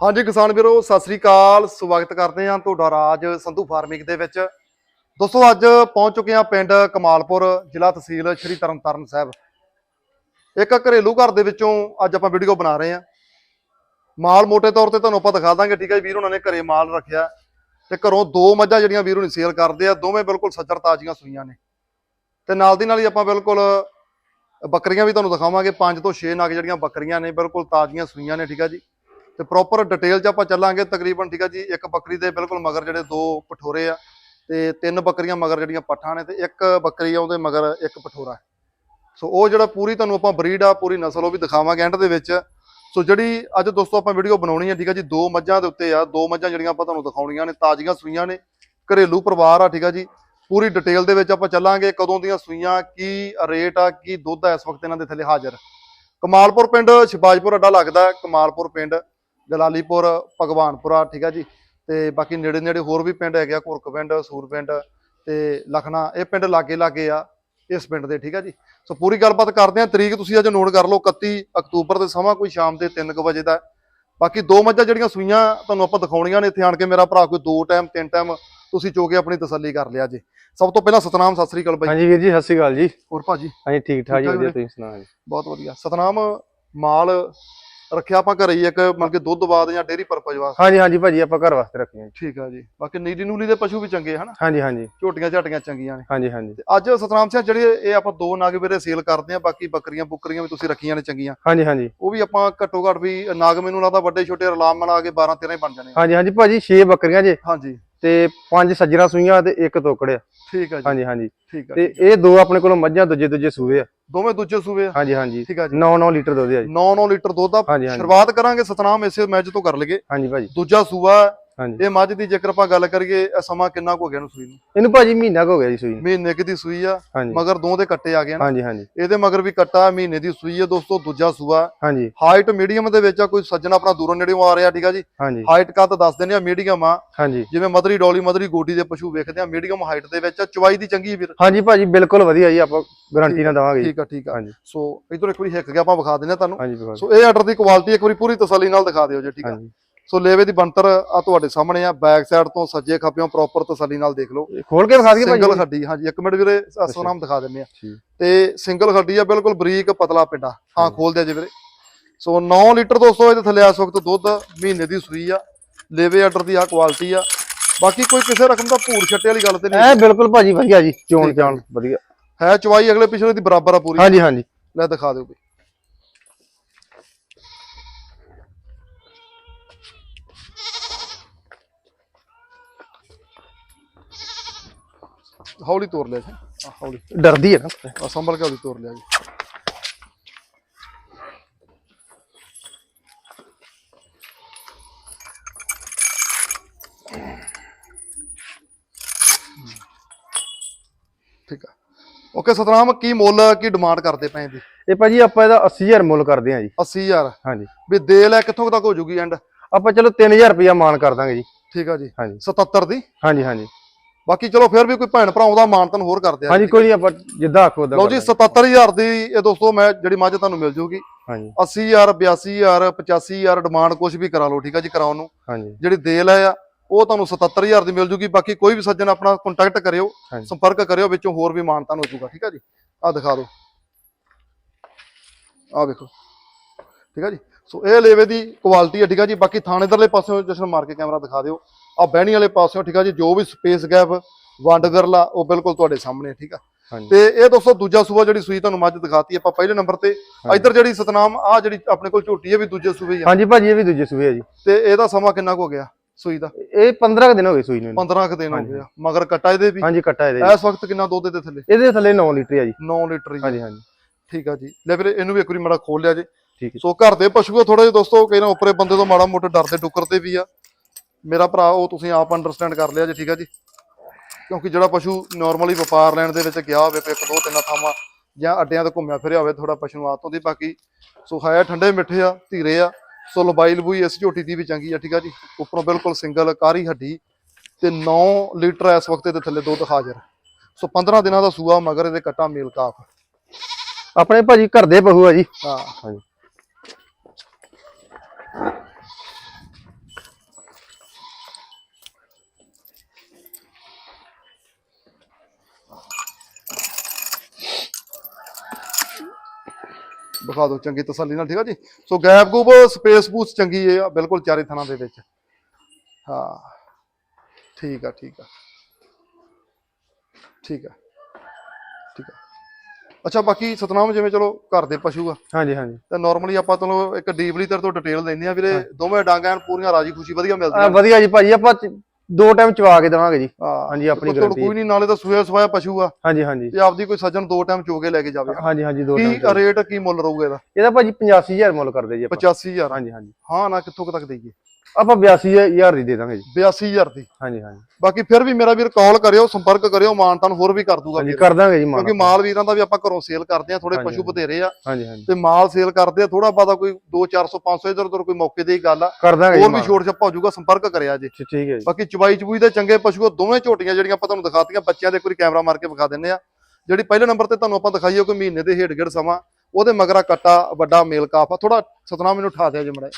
ਹਾਂਜੀ ਕਿਸਾਨ ਵੀਰੋ, ਸਤਿ ਸ੍ਰੀ ਅਕਾਲ। ਸਵਾਗਤ ਕਰਦੇ ਹਾਂ ਤੁਹਾਡਾ ਰਾਜ ਸੰਧੂ ਫਾਰਮਿੰਗ ਦੇ ਵਿੱਚ। ਦੋਸਤੋ, ਅੱਜ ਪਹੁੰਚ ਚੁੱਕੇ ਹਾਂ ਪਿੰਡ ਕਮਾਲਪੁਰ, ਜ਼ਿਲ੍ਹਾ ਤਹਿਸੀਲ ਸ਼੍ਰੀ ਤਰਨਤਾਰਨ ਸਾਹਿਬ। ਇੱਕ ਘਰੇਲੂ ਘਰ ਦੇ ਵਿੱਚੋਂ ਅੱਜ ਆਪਾਂ ਵੀਡੀਓ ਬਣਾ ਰਹੇ ਹਾਂ। ਮਾਲ ਮੋਟੇ ਤੌਰ ਤੇ ਤੁਹਾਨੂੰ ਆਪਾਂ ਦਿਖਾ ਦਾਂਗੇ, ਠੀਕ ਹੈ ਜੀ? ਵੀਰ ਉਹਨਾਂ ਨੇ ਘਰੇ ਮਾਲ ਰੱਖਿਆ। ਤੇ ਘਰੋਂ ਦੋ ਮੱਝਾਂ ਜਿਹੜੀਆਂ ਵੀਰ ਨੂੰ ਸੇਲ ਕਰਦੇ ਆ, ਦੋਵੇਂ ਬਿਲਕੁਲ ਸੱਜਰ ਤਾਜ਼ੀਆਂ ਸੂਈਆਂ ਨੇ। ਤੇ ਨਾਲ ਦੀ ਨਾਲ ਹੀ ਆਪਾਂ ਬਿਲਕੁਲ ਬੱਕਰੀਆਂ ਵੀ ਤੁਹਾਨੂੰ ਦਿਖਾਵਾਂਗੇ। ਪੰਜ ਤੋਂ 6 ਨਗ ਜਿਹੜੀਆਂ ਬੱਕਰੀਆਂ ਨੇ, ਬਿਲਕੁਲ ਤਾਜ਼ੀਆਂ ਸੂਈਆਂ ਨੇ, ਠੀਕ ਆ ਜੀ? ਤੇ ਪ੍ਰੋਪਰ ਡਿਟੇਲ 'ਚ ਆਪਾਂ ਚੱਲਾਂਗੇ, ਤਕਰੀਬਨ ਠੀਕ ਆ ਜੀ, ਇੱਕ ਬੱਕਰੀ ਦੇ ਬਿਲਕੁਲ ਮਗਰ ਜਿਹੜੇ ਦੋ ਪਠੋਰੇ ਆ ਤੇ ਤਿੰਨ ਬੱਕਰੀਆਂ ਮਗਰ ਜਿਹੜੀਆਂ ਪੱਠਾਂ ਨੇ ਤੇ ਇੱਕ ਬੱਕਰੀ ਆ ਉਹਦੇ ਮਗਰ ਇੱਕ ਪਠੋਰਾ ਸੋ ਉਹ ਜਿਹੜਾ ਪੂਰੀ ਤੁਹਾਨੂੰ ਆਪਾਂ ਬਰੀਡ ਆ, ਪੂਰੀ ਨਸਲ ਉਹ ਵੀ ਦਿਖਾਵਾਂਗੇ ਐਂਡ ਦੇ ਵਿੱਚ। ਸੋ ਜਿਹੜੀ ਅੱਜ ਦੋਸਤੋ ਆਪਾਂ ਵੀਡੀਓ ਬਣਾਉਣੀ ਹੈ ਠੀਕ ਆ ਜੀ, ਦੋ ਮੱਝਾਂ ਦੇ ਉੱਤੇ ਆ, ਦੋ ਮੱਝਾਂ ਜਿਹੜੀਆਂ ਆਪਾਂ ਤੁਹਾਨੂੰ ਦਿਖਾਉਣੀਆਂ ਨੇ, ਤਾਜ਼ੀਆਂ ਸੂਈਆਂ ਨੇ, ਘਰੇਲੂ ਪਰਿਵਾਰ ਆ ਠੀਕ ਆ ਜੀ। ਪੂਰੀ ਡਿਟੇਲ ਦੇ ਵਿੱਚ ਆਪਾਂ ਚੱਲਾਂਗੇ, ਕਦੋਂ ਦੀਆਂ ਸੂਈਆਂ, ਕੀ ਰੇਟ ਆ, ਕੀ ਦੁੱਧ ਆ ਇਸ ਵਕਤ ਇਹਨਾਂ ਦੇ ਥੱਲੇ ਹਾਜ਼ਰ। ਕਮਾਲਪੁਰ ਪਿੰਡ ਸ਼ਿਬਾਜਪੁਰ ਅੱਡਾ ਲੱਗਦਾ, ਕਮਾਲਪੁਰ ਪਿੰਡ। ਜਲਾਲੀਪੁਰ ਭਗਵਾਨਪੁਰਾ ਠੀਕ ਹੈ ਜੀ। ਤੇ ਬਾਕੀ ਨੇੜੇ ਨੇੜੇ ਹੋਰ ਵੀ ਪਿੰਡ ਹੈਗੇ ਆ ਘੁਰਕ ਪਿੰਡ ਸੂਰ ਪਿੰਡ ਤੇ ਲਖਣਾ ਇਹ ਪਿੰਡ ਲਾਗੇ ਲਾਗੇ ਆ ਇਸ ਪਿੰਡ ਦੇ ਠੀਕ ਹੈ ਜੀ। ਸੋ ਪੂਰੀ ਗੱਲਬਾਤ ਕਰਦੇ ਆ ਤਰੀਕ ਤੁਸੀਂ ਅੱਜ ਨੋਟ ਕਰ ਲਓ 31 ਅਕਤੂਬਰ ਦੇ ਸਮਾਂ ਕੋਈ ਸ਼ਾਮ ਦੇ 3 ਵਜੇ ਦਾ। ਬਾਕੀ ਦੋ ਮੱਝਾਂ ਜਿਹੜੀਆਂ ਸੂਈਆਂ ਤੁਹਾਨੂੰ ਆਪਾਂ ਦਿਖਾਉਣੀਆਂ ਨੇ ਇੱਥੇ ਆਣ ਕੇ ਮੇਰਾ ਭਰਾ ਕੋਈ ਦੋ ਟਾਈਮ ਤਿੰਨ ਟਾਈਮ ਤੁਸੀਂ ਚੋ ਕੇ ਆਪਣੀ ਤਸੱਲੀ ਕਰ ਲਿਆ ਜੀ। ਸਭ ਤੋਂ ਪਹਿਲਾਂ ਸਤਨਾਮ ਸਤਿ ਸ੍ਰੀ ਅਕਾਲ ਬਾਈ। ਹਾਂਜੀ ਵੀਰ ਜੀ ਸਤਿ ਸ਼੍ਰੀ ਅਕਾਲ ਜੀ। ਹੋਰ ਭਾਜੀ? ਹਾਂਜੀ ਠੀਕ ਠਾਕ ਜੀ ਵਧੀਆ। ਤੁਸੀਂ ਸੁਣਾਓ ਜੀ? ਬਹੁਤ ਵਧੀਆ। ਸਤਨਾਮ ਮਾਲ ਰੱਖਿਆ ਆਪਾਂ ਘਰੇ ਹੀ ਇੱਕ ਮਤਲਬ ਕਿ ਦੁੱਧ ਬਾਦ ਜਾਂ ਡੇਰੀ ਪਰਪਸ ਵਾਸਤੇ। ਹਾਂਜੀ ਹਾਂਜੀ ਭਾਜੀ ਆਪਾਂ ਘਰ ਵਾਸਤੇ ਰੱਖੀਆਂ ਜੀ। ਠੀਕ ਆ ਜੀ। ਬਾਕੀ ਨੀਲੀ ਨੂਲੀ ਦੇ ਪਸ਼ੂ ਵੀ ਚੰਗੇ ਹਨ? ਹਾਂਜੀ ਹਾਂਜੀ। ਝੋਟੀਆਂ ਝਾਟੀਆਂ ਚੰਗੀਆਂ ਨੇ। ਹਾਂਜੀ ਹਾਂਜੀ। ਤੇ ਅੱਜ ਸਤਨਾਮ ਸਿੰਘ ਜਿਹੜੇ ਇਹ ਆਪਾਂ ਦੋ ਨਾਗ ਵੀਰੇ ਸੇਲ ਕਰਦੇ ਆ ਬਾਕੀ ਬੱਕਰੀਆਂ ਬੁੱਕਰੀਆਂ ਵੀ ਤੁਸੀਂ ਰੱਖੀਆਂ ਨੇ ਚੰਗੀਆਂ। ਹਾਂਜੀ ਹਾਂਜੀ। ਉਹ ਵੀ ਆਪਾਂ ਘੱਟੋ ਘੱਟ ਵੀ ਨਾਗ ਮੈਨੂੰ ਲੱਗਦਾ ਵੱਡੇ ਛੋਟੇ ਰਲਾਮ ਮਿਲਾ ਕੇ 12 13 ਹੀ ਬਣ ਜਾਣੇ ਆ। ਹਾਂਜੀ ਹਾਂਜੀ ਭਾਜੀ 6 ਬੱਕਰੀਆਂ ਜੇ। ਹਾਂਜੀ। ਤੇ ਪੰਜ ਸੱਜਣਾ ਸੂਈਆਂ ਤੇ ਇੱਕ ਤੋਕੜਿਆ। ਠੀਕ ਆ ਜੀ। ਹਾਂਜੀ ਹਾਂਜੀ। ਠੀਕ ਆ ਤੇ ਇਹ ਦੋ ਆਪਣੇ ਕੋਲ ਮੱਝਾਂ ਦੂਜੇ ਦੂਜੇ ਸੂਏ ਆ। ਦੋਵੇਂ ਦੂਜੇ ਸੂਬੇ ਆ? ਹਾਂਜੀ ਹਾਂਜੀ। ਠੀਕ ਆ ਜੀ। 9-9 ਲੀਟਰ ਦੁੱਧ ਆ ਜੀ। 9-9 ਲੀਟਰ ਦੁੱਧ ਆ। ਸ਼ੁਰੂਆਤ ਕਰਾਂਗੇ ਸਤਨਾਮ ਇਸੇ ਮੈਚ ਤੋਂ ਕਰ ਲਈਏ। ਹਾਂਜੀ ਭਾਜੀ। ਦੂਜਾ ਸੂਆ। ਹਾਂਜੀ। ਇਹ ਮੱਝ ਦੀ ਜੇਕਰ ਆਪਾਂ ਗੱਲ ਕਰੀਏ ਇਹ ਸਮਾਂ ਕਿੰਨਾ ਕੁ ਹੋ ਗਿਆ ਨੂੰ ਸੂਈ ਨੂੰ? ਇਹਨੂੰ ਭਾਜੀ ਮਹੀਨਾ ਕੁ ਹੋ ਗਿਆ ਜੀ ਸੂਈ ਨੂੰ। ਮਹੀਨੇ ਕੁ ਦੀ ਸੂਈ ਆ ਮਗਰ ਦੋ ਦੇ ਕੱਟੇ ਆ ਗਏ ਨਾ ਹਾਂਜੀ ਹਾਂਜੀ। ਇਹਦੇ ਮਗਰ ਵੀ ਕੱਟਾ ਮਹੀਨੇ ਦੀ ਸੂਈ ਹੈ ਦੋਸਤੋ ਦੂਜਾ ਸੂਆ। ਹਾਂਜੀ। ਹਾਈਟ ਮੀਡੀਅਮ ਦੇ ਵਿੱਚ ਆ ਕੋਈ ਸੱਜਣ ਆਪਣਾ ਦੂਰੋਂ ਨੇੜੇੋਂ ਆ ਰਿਹਾ ਠੀਕ ਆ ਜੀ? ਹਾਂਜੀ। ਹਾਈਟ ਕੱਦ ਦੱਸ ਦਿੰਦੇ ਆ ਮੀਡੀਅਮ ਆ। ਹਾਂਜੀ। ਜਿਵੇਂ ਮਦਰੀ ਡੋਲੀ ਮਦਰੀ ਗੋਡੀ ਦੇ ਪਸ਼ੂ ਵੇਖਦੇ ਆ ਮੀਡੀਅਮ ਹਾਈਟ ਦੇ ਵਿੱਚ ਆ ਚਵਾਈ ਦੀ ਚੰਗੀ ਵੀਰ ਹਾਂਜੀ ਭਾਜੀ ਬਿਲਕੁਲ ਵਧੀਆ ਜੀ ਆਪਾਂ ਗਾਰੰਟੀ ਨਾਲ ਦਵਾਂਗੇ ਠੀਕ ਆ ਠੀਕ ਆ। ਹਾਂਜੀ। ਸੋ ਇਧਰ ਇੱਕ ਵਾਰੀ ਹਿੱਕ ਗਿਆ ਆਪਾਂ ਵਿਖਾ ਦਿੰਦੇ ਆ ਤੁਹਾਨੂੰ। ਸੋ ਇਹ ਆਰਡਰ ਦੀ ਕੁਆਲਿਟੀ ਇੱਕ ਵਾਰੀ ਪੂਰੀ ਤਸੱਲੀ ਨਾਲ ਦਿਖਾ ਦਿਓ ਜੀ ਠੀਕ ਆ। ਸੋ ਲੇਵੇ ਦੀ ਬੰਤਰ ਆ ਤੁਹਾਡੇ ਸਾਹਮਣੇ ਆ। ਬੈਕ ਸਾਈਡ ਤੋਂ ਸੱਜੇ ਖੱਬਿਓਂ ਪ੍ਰੋਪਰ ਤਸੱਲੀ ਨਾਲ ਦੇਖ ਲਓ। ਖੋਲ ਕੇ ਵਿਖਾ ਦਈਏ ਸਿੰਗਲ ਭਾਜੀ ਖੱਡੀ ਹਾਂਜੀ ਇੱਕ ਮਿੰਟ ਵੀਰੇ ਅਸਨਾਮ ਦਿਖਾ ਦਿੰਦੇ ਆ। ਤੇ ਸਿੰਗਲ ਖੱਡੀ ਆ ਬਿਲਕੁਲ ਬਰੀਕ ਪਤਲਾ ਪਿੰਡਾ। ਹਾਂ। ਖੋਲ ਦਿਆ ਜੀ ਵੀਰੇ। ਸੋ 9 ਲੀਟਰ ਦੋਸਤੋ ਇਹਦੇ ਥੱਲੇ ਇਸ ਵਕਤ ਦੁੱਧ ਮਹੀਨੇ ਦੀ ਸੂਈ ਆ। ਲੇਵੇ ਆਰਡਰ ਦੀ ਆ ਕੁਆਲਿਟੀ ਆ। ਬਾਕੀ ਕੋਈ ਕਿਸੇ ਰਕਮ ਦਾ ਭੂਰ ਛੱਟੇ ਵਾਲੀ ਗੱਲ ਤੇ ਨਹੀਂ ਇਹ ਬਿਲਕੁਲ ਭਾਜੀ ਵਧੀਆ ਜੀ ਚੋਣ ਚਾਣ ਵਧੀਆ। ਹੈ ਚਵਾਈ ਅਗਲੇ ਪਿਛਲੇ ਦੀ ਬਰਾਬਰ ਆ ਪੂਰੀ। ਹਾਂਜੀ ਹਾਂਜੀ। ਲੈ ਦਿਖਾ ਦਿਓ ਵੀ। ਹੌਲੀ ਤੋਰ ਲਿਆ ਜੀ। ਆਹ ਹੌਲੀ। ਡਰਦੀ ਹੈ ਨਾ। ਆ ਸੰਭਲ ਕੇ ਹੌਲੀ ਤੋਰ ਲਿਆ ਜੀ। ਠੀਕ ਆ। ਓਕੇ ਸਤਨਾਮ ਕੀ ਮੁੱਲ ਕੀ ਡਿਮਾਂਡ ਕਰਦੇ ਪਏ ਜੀ? ਇਹ ਭਾਜੀ ਆਪਾਂ ਇਹਦਾ 80000 ਮੁੱਲ ਕਰਦੇ ਹਾਂ ਜੀ। 80000 ਹਾਂਜੀ। ਵੀ ਦੇ ਲੈ ਕਿੱਥੋਂ ਤੱਕ ਹੋ ਜੂਗੀ ਐਂਡ ਆਪਾਂ ਚਲੋ 3000 ਰੁਪਇਆ ਮਾਨ ਕਰ ਦਾਂਗੇ ਜੀ। ਠੀਕ ਆ ਜੀ। ਹਾਂਜੀ। 77 ਦੀ? ਹਾਂਜੀ ਹਾਂਜੀ। ਬਾਕੀ ਚਲੋ ਫਿਰ ਵੀ ਕੋਈ ਭੈਣ ਭਰਾਵਾਂ ਦਾ ਮਾਨਤਨ ਹੋਰ ਕਰਦੇ ਆ। ਹਾਂਜੀ ਕੋਈ ਨਹੀਂ ਆਪਾਂ ਜਿੱਦਾਂ ਆਖੋ ਲਓ ਜੀ ਦਾਂਗੇ। 77000 ਦੀ ਇਹ ਦੋਸਤੋ ਮੈਂ ਜਿਹੜੀ ਮੱਝ ਤੁਹਾਨੂੰ ਮਿਲ ਜੂਗੀ। ਹਾਂਜੀ। 80000 82000 85000 ਡਿਮਾਂਡ ਕੁਝ ਵੀ ਕਰਾ ਲਓ ਠੀਕ ਆ ਜੀ ਕਰਾਉਣ ਨੂੰ। ਹਾਂਜੀ। ਜਿਹੜੀ ਦੇਲ ਹੈ ਆ ਉਹ ਤੁਹਾਨੂੰ 77000 ਦੀ ਮਿਲ ਜੂਗੀ। ਬਾਕੀ ਕੋਈ ਵੀ ਸੱਜਣ ਆਪਣਾ ਕੰਟੈਕਟ ਕਰਿਓ। ਸੰਪਰਕ ਕਰਿਓ ਵਿੱਚੋਂ ਹੋਰ ਵੀ ਮਾਨਤਨ ਹੋ ਜੂਗਾ ਠੀਕ ਆ ਜੀ? ਆ ਦਿਖਾ ਦਿਓ। ਆ ਵੇਖੋ। ਠੀਕ ਆ ਜੀ? ਸੋ ਇਹ ਲੇਵੇ ਦੀ ਕੁਆਲਿਟੀ ਹੈ ਠੀਕ ਆ ਜੀ? ਬਾਕੀ ਥਾਣੇ ਦਰਲੇ ਪਾਸਿਓਂ ਜਸ਼ਨ ਮਾਰ ਕੇ ਕੈਮਰਾ ਦਿਖਾ ਦਿਓ। ਆ ਬਹਿਣੀ ਵਾਲੇ ਪਾਸਿਓਂ ਠੀਕ ਆ ਜੀ? ਜੋ ਵੀ ਸਪੇਸ ਗੈਪ ਵੰਡ ਗਰਲਾ ਉਹ ਬਿਲਕੁਲ ਤੁਹਾਡੇ ਸਾਹਮਣੇ ਹੈ, ਠੀਕ ਆ? ਤੇ ਇਹ ਦੋਸਤੋ ਦੂਜਾ ਸੂਆ ਜਿਹੜੀ ਸੂਈ ਤੁਹਾਨੂੰ ਮੱਝ ਦਿਖਾਤੀ ਆਪਾਂ ਪਹਿਲੇ ਨੰਬਰ ਤੇ। ਇੱਧਰ ਜਿਹੜੀ ਸਤਨਾਮ ਆ ਜਿਹੜੀ ਆਪਣੇ ਕੋਲ ਝੋਟੀ ਹੈ ਵੀ ਦੂਜੇ ਸੂਏ ਹੀ ਆ। ਹਾਂਜੀ ਭਾਜੀ ਇਹ ਵੀ ਦੂਜੇ ਸੂਏ ਆ ਜੀ। ਤੇ ਇਹਦਾ ਸਮਾਂ ਕਿੰਨਾ ਕੁ ਹੋ ਗਿਆ ਸੂਈ ਦਾ? ਇਹ 15 ਕੁ ਦਿਨ ਹੋ ਗਏ ਸੂਈ ਨੂੰ ਇਹਨੂੰ। 15 ਕੁ ਦਿਨ ਹੋ। ਗਿਆ। ਮਗਰ ਕੱਟਾ ਇਹਦੇ ਵੀ? ਹਾਂਜੀ ਕੱਟਾ ਇਹਦੇ। ਇਸ ਵਕਤ ਕਿੰਨਾ ਦੁੱਧ ਦੇ ਥੱਲੇ? ਇਹਦੇ ਥੱਲੇ 9 ਲੀਟਰ ਆ ਜੀ। 9 ਲੀਟਰ। ਹਾਂਜੀ ਹਾਂਜੀ। ਠੀਕ ਆ ਜੀ। ਲੈ ਵੀਰੇ ਇਹਨੂੰ ਵੀ ਇੱਕ ਵਾਰੀ ਮਾੜਾ ਖੋਲ ਲਿਆ ਜੇ। ਠੀਕ ਹੈ ਸੋ ਘਰ ਦੇ ਪਸ਼ੂ ਆ ਥੋੜਾ ਜਿਹਾ ਦੋਸਤੋ ਕਈ ਨਾ ਉੱਪਰੇ ਬੰਦੇ ਤੋਂ ਮਾੜਾ ਮੋਟਾ ਡਰਦੇ ਟੁੱਕਰਦੇ ਵੀ ਆ। ਮੇਰਾ ਭਰਾ ਉਹ ਤੁਸੀਂ ਆਪ ਅੰਡਰਸਟੈਂਡ ਕਰ ਲਿਆ ਜੀ ਠੀਕ ਆ ਜੀ? ਕਿਉਂਕਿ ਜਿਹੜਾ ਪਸ਼ੂ ਨਾਰਮਲੀ ਵਪਾਰ ਲੈਣ ਦੇ ਵਿੱਚ ਗਿਆ ਹੋਵੇ ਕੋਈ ਇੱਕ ਦੋ ਤਿੰਨ ਥਾਵਾਂ ਜਾਂ ਅੱਡਿਆਂ ਤੇ ਘੁੰਮਿਆ ਫਿਰਿਆ ਹੋਵੇ ਥੋੜਾ ਪਸ਼ੂ ਨੂੰ ਹੁੰਦੀ ਬਾਕੀ ਸੋ ਹੈ ਠੰਡੇ ਮਿੱਠੇ ਆ ਧੀਰੇ ਆ। ਸੋ ਲੰਬਾਈ ਲਬੂਈ ਇਸ ਝੋਟੀ ਦੀ ਵੀ ਚੰਗੀ ਆ ਠੀਕ ਆ ਜੀ? ਉੱਪਰੋਂ ਬਿਲਕੁਲ ਸਿੰਗਲ ਕਾਰੀ ਹੱਡੀ ਤੇ 9 ਲੀਟਰ ਇਸ ਵਕਤ ਦੇ ਥੱਲੇ ਦੁੱਧ ਹਾਜ਼ਰ। ਸੋ 15 ਦਿਨਾਂ ਦਾ ਸੂਆ ਮਗਰ ਇਹਦੇ ਕੱਟਾ ਮੇਲ ਕਾਫ। ਆਪਣੇ ਭਾਜੀ ਘਰ ਦੇ ਬਹੂ ਆ ਜੀ। ਹਾਂ ਹਾਂਜੀ। ਵਿਖਾ ਦਿਓ ਚੰਗੀ ਤਸੱਲੀ ਨਾਲ ਠੀਕ ਆ ਜੀ? ਸੋ ਗੈਪ ਗੂਪ ਸਪੇਸ ਬੂਸ ਚੰਗੀ ਹੈ ਆ ਬਿਲਕੁਲ ਚਾਰੇ ਥਣਾ ਦੇ ਵਿੱਚ। ਹਾਂ ਠੀਕ ਆ ਠੀਕ ਆ। ਠੀਕ ਆ ਠੀਕ ਆ। ਅੱਛਾ ਬਾਕੀ ਸਤਨਾਮ ਜਿਵੇਂ ਚਲੋ ਘਰ ਦੇ ਪਸ਼ੂ ਆ। ਹਾਂਜੀ ਹਾਂਜੀ। ਤੇ ਨਾਰਮਲੀ ਆਪਾਂ ਤੁਹਾਨੂੰ ਇੱਕ ਡੀਪਲੀ ਤੇਰੇ ਤੋਂ ਡਿਟੇਲ ਲੈਂਦੇ ਆ ਵੀਰੇ ਦੋਵੇਂ ਡਾਂਗਾਂ ਪੂਰੀਆਂ ਰਾਜੀ ਖੁਸ਼ੀ ਵਧੀਆ ਆ, ਮਿਲਦੀਆਂ ਵਧੀਆ ਜੀ ਭਾਜੀ ਆਪਾਂ ਦੋ ਟਾਈਮ ਚਵਾ ਕੇ ਦੇਵਾਂਗੇ ਜੀ। ਹਾਂਜੀ, ਆਪਣੀ guarantee ਕੋਈ ਨਹੀਂ ਨਾਲੇ ਤਾਂ ਸੂਇਆ ਸਵਾਇਆ ਪਸ਼ੂ ਆ। ਹਾਂਜੀ ਹਾਂਜੀ। ਤੇ ਆਪਦੀ ਕੋਈ ਸੱਜਣ ਦੋ ਟਾਈਮ ਚੋਗੇ ਲੈ ਕੇ ਜਾਵੇ। ਹਾਂਜੀ ਹਾਂਜੀ ਦੋ ਕੀ ਟਾਈਮ ਰੇਟ ਕੀ। ਮੁੱਲ ਰਹੂਗਾ ਇਹਦਾ? ਇਹਦਾ ਭਾਜੀ 85000 ਮੁੱਲ ਕਰਦੇ ਜੀ ਆਪਾਂ। 85000 ਹਾਂਜੀ ਹਾਂਜੀ। ਹਾਂ ਨਾ ਕਿੱਥੋਂ ਕੁ ਤੱਕ ਦੇਈਏ? ਆਪਾਂ 82000 ਦੀ ਦੇ ਦਾਂਗੇ ਜੀ। 82000 ਦੀ। ਹਾਂਜੀ ਹਾਂਜੀ। ਬਾਕੀ ਫਿਰ ਵੀ ਮੇਰਾ ਵੀਰ ਕਾਲ ਕਰਿਓ ਸੰਪਰਕ ਕਰਿਓ ਮਾਨਤਾਨ ਹੋਰ ਵੀ ਕਰ ਦੂਗਾ ਹਾਂਜੀ। ਕਰ ਦਾਂਗੇ ਜੀ ਮਾਲ ਕਿਉਂਕਿ ਮਾਲ ਵੀਰਾਂ ਦਾ ਵੀ ਆਪਾਂ ਘਰੋਂ ਸੇਲ ਕਰਦੇ ਆ ਥੋੜੇ ਪਸ਼ੂ। ਬਥੇਰੇ ਆ। ਹਾਂਜੀ ਹਾਂਜੀ। ਤੇ ਮਾਲ ਸੇਲ ਕਰਦੇ ਆ ਥੋੜਾ ਬਾਦਾ ਕੋਈ 2 400 500 ਇਧਰ ਉਧਰ ਕੋਈ ਮੌਕੇ ਦੀ ਗੱਲ ਆ। ਕਰ ਦਾਂਗੇ ਹੋਰ ਵੀ। ਛੋਟ ਛੱਪਾ ਹੋ ਜਾਊਗਾ ਸੰਪਰਕ ਕਰਿਆ ਜੇ। ਠੀਕ ਹੈ ਜੀ। ਬਾਕੀ ਚਵਾਈ ਚਬੂਈ ਦੇ ਚੰਗੇ ਪਸ਼ੂ ਦੋਵੇਂ ਝੋਟੀਆਂ ਜਿਹੜੀਆਂ ਆਪਾਂ ਤੁਹਾਨੂੰ ਦਿਖਾਤੀਆਂ ਬੱਚਿਆਂ ਦੇ ਵਾਰੀ ਕੈਮਰਾ ਮਾਰ ਕੇ ਵਿਖਾ ਦਿੰਨੇ ਆ। ਜਿਹੜੀ ਪਹਿਲੇ ਨੰਬਰ ਤੇ ਤੁਹਾਨੂੰ ਆਪਾਂ ਦਿਖਾਈ ਆ ਕੋਈ ਮਹੀਨੇ ਦੇ ਹੇਠ ਗੇੜ ਸਮਾਂ ਉਹਦੇ ਮਗਰਾ ਕੱਟਾ ਵੱਡਾ ਮੇਲ ਕਾਫ ਆ। ਥੋੜਾ ਸਤਨਾਮ ਮੈਨੂੰ ਉਠਾ ਦਿਆ ਜੇ ਮੜਾ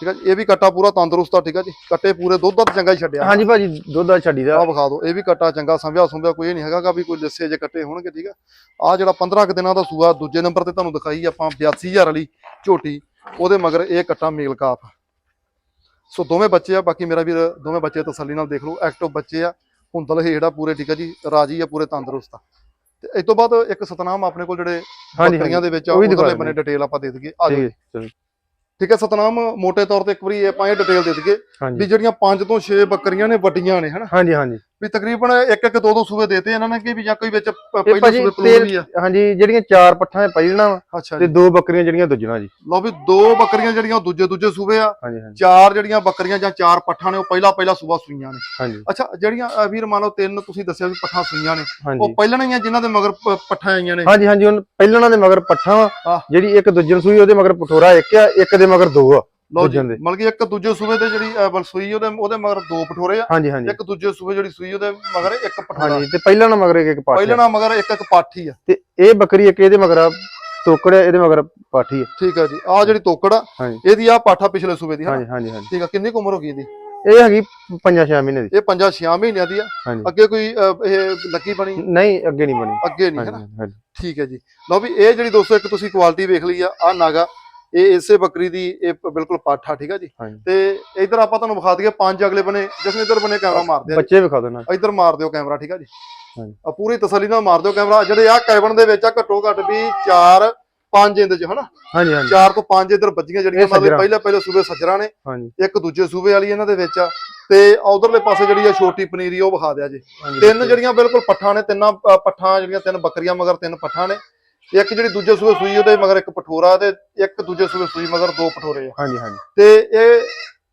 ਠੀਕ ਜੀ? ਇਹ ਵੀ ਕੱਟਾ ਪੂਰਾ ਤੰਦਰੁਸਤ ਆ ਠੀਕ ਆ ਜੀ? ਕੱਟੇ ਪੂਰੇ ਦੁੱਧ ਦਾ ਚੰਗਾ ਹੀ ਛੱਡਿਆ। ਹਾਂਜੀ ਭਾਜੀ ਦੁੱਧ ਦਾ ਛੱਡੀ ਦਾ ਆ ਵਿਖਾ ਦਿਓ ਇਹ ਵੀ ਕੱਟਾ ਚੰਗਾ ਸੰਭਿਆ ਸੁੰਭਿਆ ਕੋਈ ਨਹੀਂ ਹੈਗਾ ਗਾ ਵੀ ਕੋਈ ਲਿੱਸੇ ਜੇ ਕੱਟੇ ਹੋਣਗੇ ਠੀਕ ਆ? ਆ ਜਿਹੜਾ 15 ਕੁ ਦਿਨਾਂ ਦਾ ਸੂਆ ਦੂਜੇ ਨੰਬਰ ਤੇ ਤੁਹਾਨੂੰ ਦਿਖਾਈ ਆਪਾਂ 82000 ਵਾਲੀ ਝੋਟੀ ਉਹਦੇ ਮਗਰ ਇਹ ਕੱਟਾ ਮੇਲ ਕਾਫ ਸੋ ਦੋਵੇਂ ਬੱਚੇ ਆ ਬਾਕੀ ਮੇਰਾ ਵੀਰ ਦੋਵੇਂ ਬੱਚੇ ਤਸੱਲੀ ਨਾਲ ਦੇਖ ਲਓ ਐਕਟਿਵ ਬੱਚੇ ਆ ਹੁੰਦਲ ਹੇੜਾ ਪੂਰੇ ਠੀਕ ਆ ਜੀ? ਰਾਜੀ ਆ ਪੂਰੇ ਤੰਦਰੁਸਤ ਆ। ਤੇ ਇਸ ਤੋਂ ਬਾਅਦ ਇੱਕ ਸਤਨਾਮ ਆਪਣੇ ਕੋਲ ਜਿਹੜੇ ਬੱਕਰੀਆਂ ਦੇ ਵਿੱਚ ਆ ਉਹ ਵੀ ਉਹਦੇ ਬਨੇ ਡਿਟੇਲ ਆਪਾਂ ਦੇ ਦਈਏ। ਆ ਹੈ ਜੀ, ਠੀਕ ਹੈ ਸਤਨਾਮ ਮੋٹے ਤੌਰ ਤੇ ਇੱਕ ਵਾਰੀ ਆਪਾਂ ਇਹ ਡਿਟੇਲ ਦੇ ਦਈਏ ਵੀ ਜਿਹੜੀਆਂ 5 ਤੋਂ 6 ਬੱਕਰੀਆਂ ਨੇ ਵੱਡੀਆਂ ਨੇ ਹਨਾ? ਹਾਂਜੀ ਹਾਂਜੀ। ਵੀ ਤਕਰੀਬਨ ਇੱਕ ਇੱਕ ਦੋ ਦੋ ਸੂਬੇ ਦੇਤੇ ਇਹਨਾਂ ਨੇ ਕਿ ਵੀ ਜਾਂ ਕੋਈ ਵਿੱਚ ਪਹਿਲੇ ਭਾਜੀ ਸੂਬੇ ਪਲੂਣ ਵੀ ਆ। ਹਾਂਜੀ ਜਿਹੜੀਆਂ ਚਾਰ ਪੱਠਾਂ ਦੇ ਪਹਿਲਣਾ ਵਾ ਅੱਛਾ ਤੇ ਜੀ। ਦੋ ਬੱਕਰੀਆਂ ਜਿਹੜੀਆਂ ਦੂਜੀਆਂ ਜੀ। ਲਓ ਵੀ ਦੋ ਬੱਕਰੀਆਂ ਜਿਹੜੀਆਂ ਉਹ ਦੂਜੇ ਦੂਜੇ ਸੂਬੇ ਆ। ਹਾਂਜੀ ਹਾਂਜੀ। ਚਾਰ ਜਿਹੜੀਆਂ ਬੱਕਰੀਆਂ ਜਾਂ ਚਾਰ ਪੱਠਾਂ ਨੇ ਉਹ ਪਹਿਲਾ ਪਹਿਲਾ ਸੂਬਾ ਸੂਈਆਂ ਨੇ। ਹਾਂਜੀ। ਅੱਛਾ ਜਿਹੜੀਆਂ ਅ, ਵੀਰ ਮੰਨ ਲਓ ਤਿੰਨ ਤੁਸੀਂ ਦੱਸਿਆ ਵੀ ਪੱਠਾਂ ਸੂਈਆਂ ਨੇ। ਉਹ ਹਾਂਜੀ ਪਹਿਲਾਂ ਹੀ ਆ ਜਿਨ੍ਹਾਂ ਦੇ ਮਗਰ ਪ- ਪੱਠਾਂ ਆਈਆਂ ਨੇ। ਹਾਂਜੀ ਹਾਂਜੀ ਹੁਣ ਪਹਿਲਣਾ ਦੇ ਮਗਰ ਪੱਠਾਂ ਵਾ। ਆਹ। ਜਿਹੜੀ ਇੱਕ ਦੂਜੇ ਨੂੰ ਸੂਈ ਉਹਦੇ ਮਗਰ ਪਠੋਰਾ ਇੱਕ ਆ ਇੱਕ ਦੇ ਮਗਰ ਦੋ ਆ। ਲਓ ਜੀ। ਮਤਲਬ ਕਿ ਇੱਕ ਦੂਜੇ ਸੂਬੇ ਤੇ ਜਿਹੜੀ ਸੂਈ ਉਹਦੇ ਉਹਦੇ ਮਗਰ ਦੋ ਪਠੋਰੇ ਆ। ਹਾਂਜੀ ਹਾਂਜੀ। ਇੱਕ ਦੂਜੇ ਸੂਬੇ ਜਿਹੜੀ ਸੂਈ ਉਹਦੇ ਮਗਰ ਇੱਕ ਪਠੋਰਾ। ਹਾਂਜੀ ਤੇ ਪਹਿਲਣਾ ਮਗਰ ਇੱਕ ਇੱਕ ਪਾਠੀ ਪਹਿਲਾਂ ਮਗਰ ਇੱਕ ਇੱਕ ਪਾਠੀ ਆ। ਤੇ ਇਹ ਬੱਕਰੀ ਇੱਕ ਇਹਦੇ ਮਗਰ ਤੋਕੜ ਇਹਦੇ ਮਗਰ ਪਾਠੀ ਆ। ਠੀਕ ਆ ਜੀ। ਆ ਜਿਹੜੀ ਤੋਕੜ ਆ ਇਹਦੀ ਆ ਪਾਠਾ ਪਿਛਲੇ ਸੂਬੇ ਦੀ ਹਾਂਜੀ ਹਾਂਜੀ ਹਾਂਜੀ। ਠੀਕ ਆ। ਕਿੰਨੀ ਉਮਰ ਹੋ ਗਈ ਇਹਦੀ? ਇਹ ਹੈਗੀ ਪੰਜਾਂ ਛੇ ਮਹੀਨੇ ਦੀ। ਇਹ ਪੰਜਾਂ 6 ਮਹੀਨਿਆਂ ਦੀ ਆ। ਅੱਗੇ ਕੋਈ ਇਹ ਲੱਕੀ ਬਣੀ? ਨਹੀਂ ਅੱਗੇ ਨਹੀਂ ਬਣੀ। ਅੱਗੇ ਨਹੀਂ ਹੈ ਨਾ ਠੀਕ ਹੈ ਜੀ। ਲਓ ਵੀ ਇਹ ਜਿਹੜੀ ਦੋਸਤੋ ਇੱਕ ਤੁਸੀਂ ਕੁਆਲਿਟੀ ਵੇਖ ਲਈ ਆ ਆ ਨਾਗਾ। ਇਹ ਇਸੇ ਬੱਕਰੀ ਦੀ ਇਹ ਬਿਲਕੁਲ ਪਾਠਾ ਠੀਕ ਆ ਜੀ? ਤੇ ਇਧਰ ਆਪਾਂ ਤੁਹਾਨੂੰ ਵਿਖਾ ਦਈਏ ਪੰਜ ਅਗਲੇ ਬਨੇ ਜਿਸ ਨੇ ਇਧਰ ਬਨੇ ਕੈਮਰਾ ਮਾਰਦੇ ਆ ਬੱਚੇ ਵਿਖਾ ਦੇਣਾ। ਇਧਰ ਮਾਰ ਦਿਓ ਕੈਮਰਾ ਠੀਕ ਆ ਜੀ। ਆ ਪੂਰੀ ਤਸੱਲੀ ਨਾਲ ਮਾਰ ਦਿਓ ਕੈਮਰਾ। ਜਿਹੜੇ ਆ ਕੈਬਨ ਦੇ ਵਿੱਚ ਆ ਘੱਟੋ ਘੱਟ ਵੀ 4 5 ਇੰਚ ਹਨਾ? ਹਾਂਜੀ ਹਾਂਜੀ। 4 ਤੋਂ 5 ਇਧਰ ਵੱਜੀਆਂ ਜਿਹੜੀਆਂ ਮਤਲਬ। ਪਹਿਲੇ ਪਹਿਲੇ ਸੂਬੇ ਸੱਜਰਾਂ ਨੇ ਇੱਕ ਦੂਜੇ ਸੂਬੇ ਵਾਲੀ ਇਹਨਾਂ ਦੇ ਵਿੱਚ ਆ। ਤੇ ਉਧਰਲੇ ਪਾਸੇ ਜਿਹੜੀ ਆ ਛੋਟੀ ਪਨੀਰੀ ਉਹ ਵਿਖਾ ਦਿਆ ਜੀ। ਤਿੰਨ ਜਿਹੜੀਆਂ ਬਿਲਕੁਲ ਪੱਠਾਂ ਨੇ ਤਿੰਨਾਂ ਪੱਠਾਂ ਜਿਹੜੀਆਂ ਤਿੰਨ ਬੱਕਰੀਆਂ ਮਗਰ ਤਿੰਨ ਪੱਠਾਂ ਨੇ। ਇੱਕ ਜਿਹੜੀ ਦੂਜੇ ਸੂਏ ਸੂਈ ਉਹਦੇ ਮਗਰ ਇੱਕ ਪਠੋਰਾ ਤੇ ਇੱਕ ਦੂਜੇ ਸੂਏ ਸੂਈ ਮਗਰ ਦੋ ਪਠੋਰੇ ਆ। ਹਾਂਜੀ ਹਾਂਜੀ। ਤੇ ਇਹ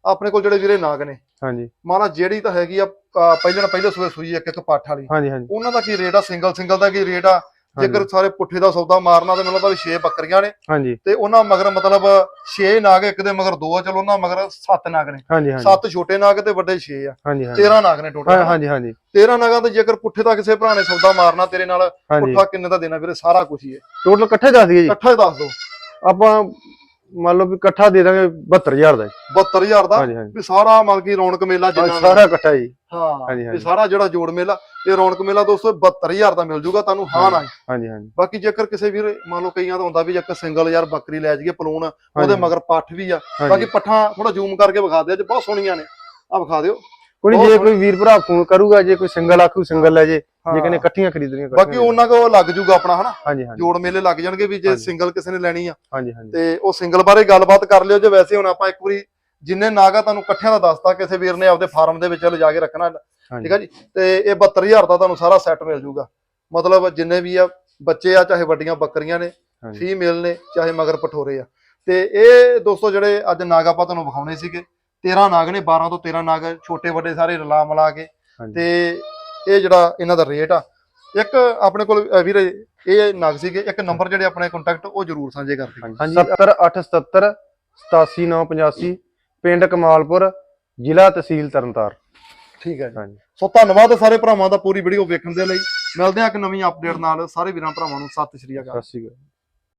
ਆਪਣੇ ਕੋਲ ਜਿਹੜੇ ਵੀਰੇ ਨਾਗ ਨੇ ਹਾਂਜੀ। ਮਾਨਾ ਜਿਹੜੀ ਤਾਂ ਹੈਗੀ ਆ ਪਹਿਲੇ ਨਾ ਪਹਿਲੇ ਸੂਏ ਸੂਈ ਇੱਕ ਇੱਕ ਪੱਠ ਵਾਲੀ। ਹਾਂਜੀ ਹਾਂਜੀ। ਉਹਨਾਂ ਦਾ ਕੀ ਰੇਟ ਆ? ਸਿੰਗਲ ਸਿੰਗਲ ਦਾ ਕੀ ਰੇਟ ਆ? ਜੇਕਰ ਸਾਰੇ ਪੁੱਠੇ ਦਾ ਸੌਦਾ ਮਾਰਨਾ ਤੇ ਮੈਨੂੰ ਲੱਗਦਾ ਵੀ 6 ਬੱਕਰੀਆਂ ਨੇ ਹਾਂਜੀ। ਤੇ ਉਹਨਾਂ ਮਗਰ ਮਤਲਬ 6 ਨਾਗ ਇੱਕ ਦੇ ਮਗਰ ਦੋ ਆ ਚਲੋ ਉਹਨਾਂ ਮਗਰ 7 ਨਾਗ ਨੇ। ਹਾਂਜੀ ਹਾਂਜੀ। 7 ਛੋਟੇ ਨਾਗ ਤੇ ਵੱਡੇ 6 ਆ। ਹਾਂਜੀ ਹਾਂਜੀ। 13 ਨਾਗ ਨੇ ਟੋਟਲ ਹਾਂਜੀ ਹਾਂਜੀ। 13 ਨਾਗਾਂ ਤੇ ਜੇਕਰ ਪੁੱਠੇ ਦਾ ਕਿਸੇ ਭਰਾ ਨੇ ਸੌਦਾ ਮਾਰਨਾ ਤੇਰੇ ਨਾਲ ਪੁੱਠਾ ਕਿੰਨੇ ਦਾ ਦੇਣਾ ਵੀਰੇ? ਸਾਰਾ ਕੁਝ ਹੀ ਹੈ। ਟੋਟਲ ਇਕੱਠੇ ਦੱਸ ਦਈਏ ਜੀ। ਇਕੱਠਾ ਦੱਸ ਦਿਓ ਆਪਾਂ ਮੰਨ ਲਓ ਵੀ ਇਕੱਠਾ ਦੇ ਦਾਂਗੇ 72000 ਦਾ ਜੀ। 72000 ਦਾ ਹਾਂਜੀ ਹਾਂਜੀ ਵੀ ਸਾਰਾ ਮਤਲਬ ਕਿ ਰੌਣਕ ਮੇਲਾ ਜਿੰਨਾ ਸਾਰਾ ਇਕੱਠਾ ਜੀ ਹਾਂ ਹਾਂਜੀ, ਵੀ ਹਾਂਜੀ। ਸਾਰਾ ਜਿਹੜਾ ਜੋੜ ਮੇਲਾ ਇਹ ਰੌਣਕ ਮੇਲਾ ਦੋਸਤੋ 72000 ਦਾ ਮਿਲ ਜੂਗਾ ਤੁਹਾਨੂੰ ਹਾਂ ਨਾ ਹਾਂਜੀ ਹਾਂਜੀ ਬਾਕੀ ਜੇਕਰ ਕਿਸੇ ਵੀਰ ਮੰਨ ਲਓ ਕਈਆਂ ਦਾ ਹੁੰਦਾ ਵੀ ਇੱਕ ਸਿੰਗਲ ਯਾਰ ਬੱਕਰੀ ਲੈ ਜਾਈਏ ਪਲੂਣ ਉਹਦੇ। ਮਗਰ ਪੱਠ ਵੀ ਆ ਹਾਂਜੀ। ਬਾਕੀ ਪੱਠਾਂ ਥੋੜਾ ਜ਼ੂਮ ਕਰਕੇ ਵਿਖਾ ਦਿਓ ਅੱਜ ਬਹੁਤ ਸੋਹਣੀਆਂ ਨੇ ਆ ਵਿਖਾ ਦਿਓ ਕੋਈ ਜੇ ਕੋਈ ਵੀਰ ਭਰਾ ਫੋਨ ਕਰੂਗਾ ਜੇ ਕੋਈ ਸਿੰਗਲ ਆਖੂ ਸਿੰਗਲ ਲੈ ਜੇ। ਜੇ ਕਹਿੰਦੇ ਇਕੱਠੀਆਂ ਖਰੀਦਣੀਆਂ ਬਾਕੀ ਉਹਨਾਂ ਕੋ ਲੱਗ ਜੂਗਾ ਆਪਣਾ ਹਨਾ? ਹਾਂਜੀ ਹਾਂਜੀ। ਜੋੜ ਮੇਲੇ ਲੱਗ ਜਾਣਗੇ ਵੀ ਜੇ। ਸਿੰਗਲ ਕਿਸੇ ਨੇ ਲੈਣੀ ਆ। ਹਾਂਜੀ ਹਾਂਜੀ। ਤੇ ਉਹ ਸਿੰਗਲ ਬਾਰੇ ਗੱਲਬਾਤ ਕਰ ਲਿਓ ਜੇ ਵੈਸੇ ਹੁਣ ਆਪਾਂ ਇੱਕ ਵਾਰੀ ਜਿੰਨੇ ਨਾਗਾ ਤੁਹਾਨੂੰ ਇਕੱਠਿਆਂ ਦਾ ਦੱਸਤਾ ਕਿਸੇ ਵੀਰ ਨੇ ਆਪਦੇ ਫਾਰਮ ਦੇ ਵਿੱਚ ਲਿਜਾ ਕੇ ਰੱਖਣਾ। ਠੀਕ ਆ ਜੀ? ਤੇ ਇਹ 72000 ਦਾ ਤੁਹਾਨੂੰ ਸਾਰਾ ਸੈੱਟ ਮਿਲ ਜੂਗਾ। ਮਤਲਬ ਜਿੰਨੇ ਵੀ ਆ ਬੱਚੇ ਆ ਚਾਹੇ ਵੱਡੀਆਂ ਬੱਕਰੀਆਂ ਨੇ। ਫੀਮੇਲ ਨੇ ਚਾਹੇ ਮਗਰ ਪਠੋਰੇ ਆ। ਤੇ ਇਹ ਦੋਸਤੋ ਜਿਹੜੇ ਅੱਜ ਨਾਗ ਆਪਾਂ ਤੁਹਾਨੂੰ ਵਿਖਾਉਣੇ ਸੀਗੇ 13 ਨਾਗ ਨੇ 12 ਤੋਂ 13 ਨਾਗ ਛੋਟੇ ਵੱਡੇ ਸਾਰੇ ਰਲਾ ਮਿਲਾ ਕੇ। ਤੇ ਇਹ ਜਿਹੜਾ ਇਹਨਾਂ ਦਾ ਰੇਟ ਆ ਇੱਕ ਆਪਣੇ ਕੋਲ ਅ, ਵੀਰੇ ਇਹ ਨਾਗ ਸੀਗੇ ਇੱਕ ਨੰਬਰ ਜਿਹੜੇ ਆਪਣੇ ਕੰਟੈਕਟ ਉਹ ਜ਼ਰੂਰ ਸਾਂਝੇ ਕਰ ਦਿਓ। ਹਾਂਜੀ। 70877 87985 ਪਿੰਡ ਕਮਾਲਪੁਰ ਜ਼ਿਲ੍ਹਾ ਤਹਿਸੀਲ ਤਰਨਤਾਰਨ। ਠੀਕ ਹੈ ਜੀ। ਹਾਂਜੀ। ਸੋ ਧੰਨਵਾਦ ਸਾਰੇ ਭਰਾਵਾਂ ਦਾ ਪੂਰੀ ਵੀਡੀਓ ਵੇਖਣ ਦੇ ਲਈ। ਮਿਲਦੇ ਆ ਇੱਕ ਨਵੀਂ ਅਪਡੇਟ ਨਾਲ। ਸਾਰੇ ਵੀਰਾਂ ਭਰਾਵਾਂ ਨੂੰ ਸਤਿ ਸ਼੍ਰੀ ਅਕਾਲ। ਸਤਿ ਸ਼੍ਰੀ ਅਕਾਲ।